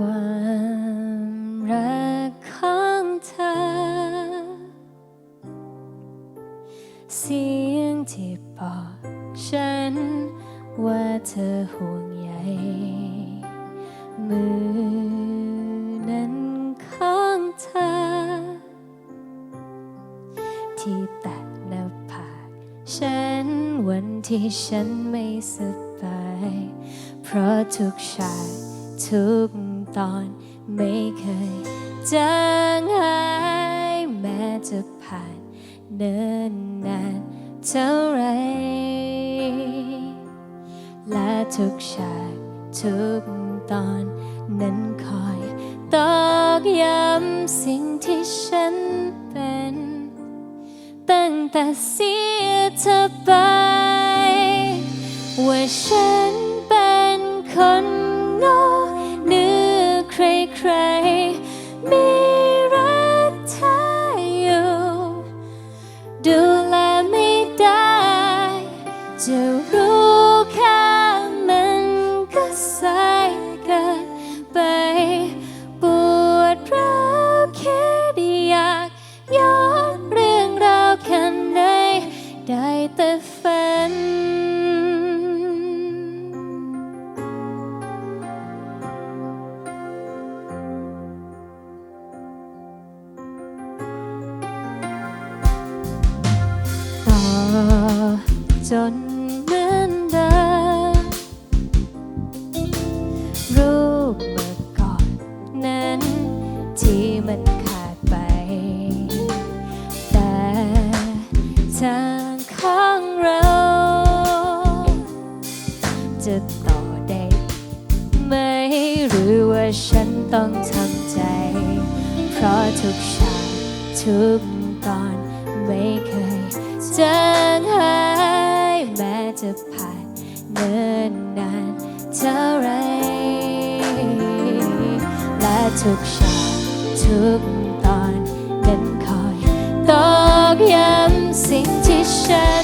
ความรักของเธอ เสียงที่บอกฉัน ว่าเธอห่วงใยมือนั้นของเธอ ที่แตะหน้าผากฉันวันที่ฉันไม่สบาย เพราะทุกฉากทุก ตอนไม่เคยจางหายแม้จะผ่านเนินนานเท่าไร และทุกฉากทุกตอนนั้นคอยตอกย้ำสิ่งที่ฉันเป็น ตั้งแต่เสียเธอไปว่าฉันเป็น นเหมือนเดิมรูปเมื่อก่อนนั้น ที่มันขาดไป แต่ทางของเรา จะต่อได้ไหมหรือว่าฉันต้องทำใจ เพราะทุกฉากทุกตอน นินานเท่าไร และทุกฉากทุกตอนนั้นคอยตอกย้ำสิ่งที่ฉัน